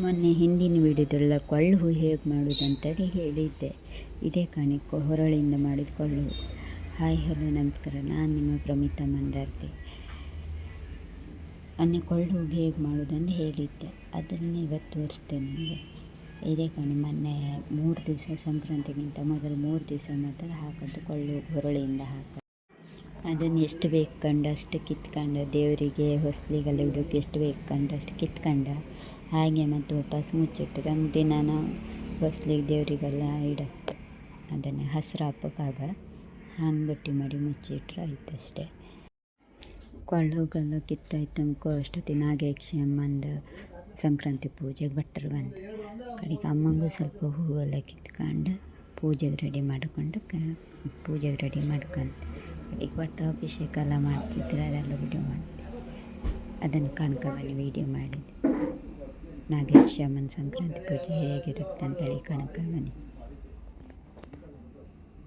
ಮೊನ್ನೆ ಹಿಂದಿನ ವಿಡಿಯೋದೆಲ್ಲ ಕೊಳ್ಳು ಹೇಗೆ ಮಾಡೋದು ಹೇಳಿದ್ದೆ. ಇದೇ ಕಾಣಿ ಹೊರಳಿಂದ ಮಾಡಿದ ಕೊಳ್ಳು. ಹಾಯ್ ಹಲೋ ನಮಸ್ಕಾರ. ನಾನು ನಿಮ್ಮ ಪ್ರಮಿತಾ ಮಂದಾರ್ತಿ. ಅನ್ನೆ ಕೊಳ್ಳು ಹೂಗೆ ಮಾಡೋದಂತ ಹೇಳಿದ್ದೆ. ಅದನ್ನು ಇವತ್ತು ತೋರಿಸ್ತೇನೆ ನಿಮಗೆ. ಇದೇ ಕಾಣಿ ಮೊನ್ನೆ ಮೂರು ದಿವಸ, ಸಂಕ್ರಾಂತಿಗಿಂತ ಮೊದಲು ಮೂರು ದಿವಸ ಮಾತ್ರ ಹಾಕೋದು ಕೊಳ್ಳು ಹೊರಳಿಯಿಂದ ಹಾಕೋದು ಅದನ್ನು ಎಷ್ಟು ಬೇಕು ಕಂಡು ಅಷ್ಟು ಕಿತ್ಕೊಂಡು ದೇವರಿಗೆ ಹೊಸ್ಲಿಗೆಲ್ಲ ಇಡೋಕ್ಕೆ ಎಷ್ಟು ಬೇಕು ಕಂಡು ಅಷ್ಟು ಕಿತ್ಕೊಂಡು. ಹಾಗೆ ಮತ್ತು ವಾಪಸ್ ಮುಚ್ಚಿಟ್ಟು ದಿನ ನಾವು ಹೊಸ್ಲಿಗೆ ದೇವರಿಗೆಲ್ಲ ಇಡತ್ತೆ. ಅದನ್ನು ಹಸ್ರು ಹಬ್ಬಕ್ಕಾಗ ಹಂಗೆ ಗಟ್ಟಿ ಮಾಡಿ ಮುಚ್ಚಿಟ್ರೆ ಆಯ್ತು ಅಷ್ಟೇ ಕೊಳ್ಳೋಗೆಲ್ಲ ಕಿತ್ತಾಯ್ತು ಅನ್ಕೋ ಅಷ್ಟೊತ್ತಿನ ಸಂಕ್ರಾಂತಿ ಪೂಜೆಗೆ ಭಟ್ರು ಬಂದು, ಕಡೆಗೆ ಅಮ್ಮಂಗೂ ಸ್ವಲ್ಪ ಹೂವೆಲ್ಲ ಕಿತ್ಕೊಂಡು ಪೂಜೆಗೆ ರೆಡಿ ಮಾಡಿಕೊಂಡು ಕ ಪೂಜೆಗೆ ರೆಡಿ ಮಾಡ್ಕೊಂಡು. ಕಡೆಗೆ ಭಟ್ರು ಅಭಿಷೇಕ ಎಲ್ಲ ಮಾಡ್ತಿದ್ರೆ, ಅದೆಲ್ಲ ವಿಡಿಯೋ ಮಾಡ್ತೀವಿ ಅದನ್ನು ಕಣ್ಕಬನ್ನಿ ವಿಡಿಯೋ ಮಾಡಿದ್ದೆ ನಾಗೇಶ್ ಅಮ್ಮನ ಸಂಕ್ರಾಂತಿ ಪೂಜೆ ಹೇಗಿರುತ್ತೆ ಅಂತೇಳಿ ಕಣ್ಕಬನ್ನಿ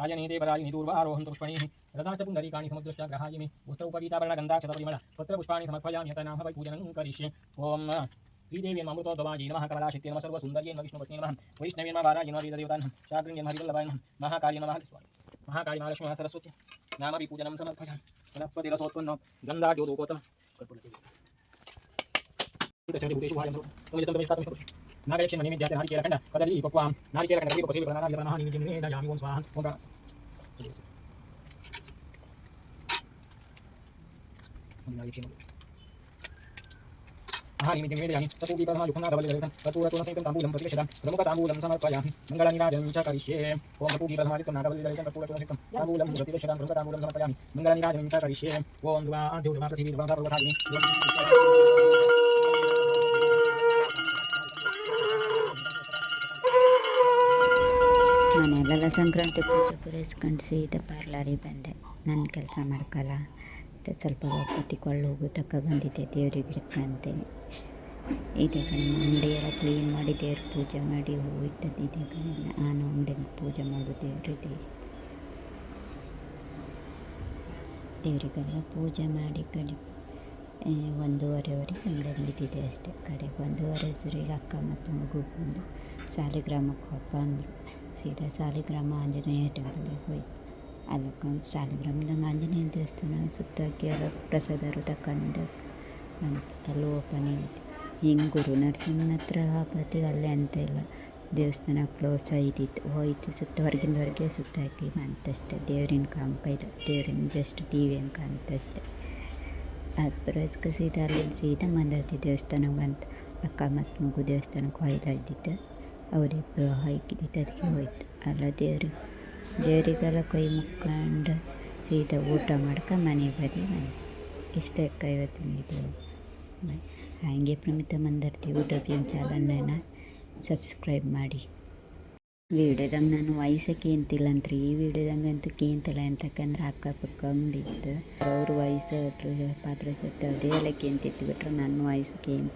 आयनैते परायिनि पूर्वारोहन्तु पुष्पणैः रथा च पुण्डरीकाणि समुद्रश्च ग्रहायिमि। उत्तरोपवीताभरणगन्धाक्षतपरिमळ तत्र पुष्पाणि समर्पयामि यत् नाम वै पूजनं करिष्ये। ॐ श्रीदेवीन अमृतो नम। कला शक्ति नम सर्वसुंदर नम विष्णु नम वैष्णवी नम बाराजी नम देवता नम। शास्त्री नम हरिवल्लभाय नम महाकाली नम महाकाली महालक्ष्मी सरस्वती नाम भी पूजनम समर्पया गणपति रसोत्पन्न गंधा ज्योतोपोतम कर्पूर नागयक्षे मणि विद्याते नारिकेलखण्ड कदली पक्वां नारिकेलखण्ड कदली पक्वसी विप्रदाना विप्रदाना निमिति निमिति यामि ओम स्वाहा ओम हानि मिति मेदयानि ततो दीपमा युखना धवले ललितं ततो रतो नसितं ताम्बूलं प्रतिक्षितं प्रमुख ताम्बूलं समर्पयामि मङ्गलनिराजं च करिष्ये ॐ ततो दीपमालितं नागवले ललितं ततो रतो नसितं ताम्बूलं प्रतिक्षितं प्रमुख ताम्बूलं समर्पयामि मङ्गलनिराजं च करिष्ये ॐ द्वा द्युर्वा पृथिवी द्वा सर्वथा ಸಂಕ್ರಾಂತಿ ಪೂಜೆ ಪೂರೈಸ್ಕೊಂಡು ಸೀದಾ ಪಾರ್ಲರಿಗೆ ಬಂದೆ. ನನ್ನ ಕೆಲಸ ಮಾಡ್ಕಲ್ಲ. ಮತ್ತು ಸ್ವಲ್ಪ ಒಪ್ಪತ್ತಿ ಕೊಳ್ಳೋಗು ಹೋಗು ತಕ ಬಂದಿದ್ದೆ. ದೇವ್ರಿಗೆ ಇಡ್ಕಂತೆ ಇದೆ ಕಣೆ ಅಂಗಡಿ ಎಲ್ಲ ಕ್ಲೀನ್ ಮಾಡಿ ದೇವ್ರ ಪೂಜೆ ಮಾಡಿ ಹೂ ಇಟ್ಟದ್ದು ಇದೆ ಕಣೆ ನಾನು ಅಂಗಡಿಗೆ ಪೂಜೆ ಮಾಡು ದೇವರಿಗೆ. ದೇವರಿಗೆಲ್ಲ ಪೂಜೆ ಮಾಡಿ ಕಡೆ ಒಂದೂವರೆವರೆಗೆ ಅಂಗಡಿಯಲ್ಲಿ ಇದ್ದಿದೆ ಅಷ್ಟೇ. ಕಡೆಗೆ ಒಂದೂವರೆ ಹೆಸರಿಗೆ ಅಕ್ಕ ಮತ್ತು ಮಗು ಬಂದು ಸಾಲಿಗ್ರಾಮಕ್ಕೆ ಹಬ್ಬ ಬಂದರು. ಸೀದಾ ಸಾಲಿಗ್ರಾಮ ಆಂಜನೇಯ ಟೆಂಪಲ್ಗೆ ಹೋಯ್ತು ಅಲ್ಲಕ್ಕೆ ಸಾಲಿಗ್ರಾಮದಂಗೆ ಆಂಜನೇಯ ದೇವಸ್ಥಾನ ಸುತ್ತಾಕಿ ಎಲ್ಲ ಪ್ರಸಾದರು ತಕ್ಕಂದು ಬಂತು ಅಲ್ಲಿ ಓಪನ್ ಐತಿ ಹಿಂಗೆ ಗುರು ನರಸಿಂಹನ ಹತ್ರ ಅಲ್ಲೇ ಅಂತ ಇಲ್ಲ ದೇವಸ್ಥಾನ ಕ್ಲೋಸ್ ಆಯ್ತಿತ್ತು ಹೋಯ್ತು ಸುತ್ತ ಹೊರಗಿಂದ ಹೊರಗೆ ಸುತ್ತಾಕಿ ಬಂತಷ್ಟೆ ದೇವ್ರಿನ ಕಾಂಪ ಇಲ್ಲ ದೇವ್ರಿನ ಜಸ್ಟ್ ಟಿ ವಿ ಅಂಕ ಕಾಣ್ತಷ್ಟೆ ಅದು ಬರೋಸ್ಕ ಸೀದಾ ಅಲ್ಲಿಂದ ಸೀದಾ ಮಂದಾರ್ತಿ ದೇವಸ್ಥಾನಕ್ಕೆ ಬಂತು ಅಕ್ಕ ಮತ್ತು ಮಗು ದೇವಸ್ಥಾನಕ್ಕೆ ಇದ್ದಿದ್ದು ಅವರಿಬ್ಬರು ಹೊಯ್ಕಿದ್ದಿದ್ದು ಅದಕ್ಕೆ ಹೋಯ್ತು. ಅಲ್ಲ, ದೇವರು, ದೇವರಿಗೆಲ್ಲ ಕೈ ಮುಕ್ಕೊಂಡು ಸೀದಾ ಊಟ ಮಾಡ್ಕ ಮನೆ ಬದಿ ಬಂದು ಇಷ್ಟೇ ಅಕ್ಕ, ಇವತ್ತಿನ ಇದು. ಹಾಗೆ ಪ್ರಮಿತ ಮಂದರ್ತಿ ಯೂಟ್ಯೂಬ್ ಚಾನಲ್ನ ಸಬ್ಸ್ಕ್ರೈಬ್ ಮಾಡಿ. ವೀಡಿಯೋದಾಗ ನಾನು ವಯಸ್ಸಕ್ಕೆ ಕೇಂತಿಲ್ಲ ಅಂತ್ರಿ. ಈ ವೀಡಿಯೋದಂಗೆ ಅಂತೂ ಕೇಂತಿಲ್ಲ. ಅಂತಕ್ಕಂದ್ರೆ ಅಕ್ಕಪಕ್ಕ ಅಂಗಡಿ ಇತ್ತು ಅವ್ರ ವಯಸ್ಸು ಪಾತ್ರ ಸುತ್ತ ಅದೇ ಕೇಂತಿತ್ತು ಬಿಟ್ರೆ ನನ್ನ ವಯಸ್ಸಕ್ಕೆ ಕೇಂತಿ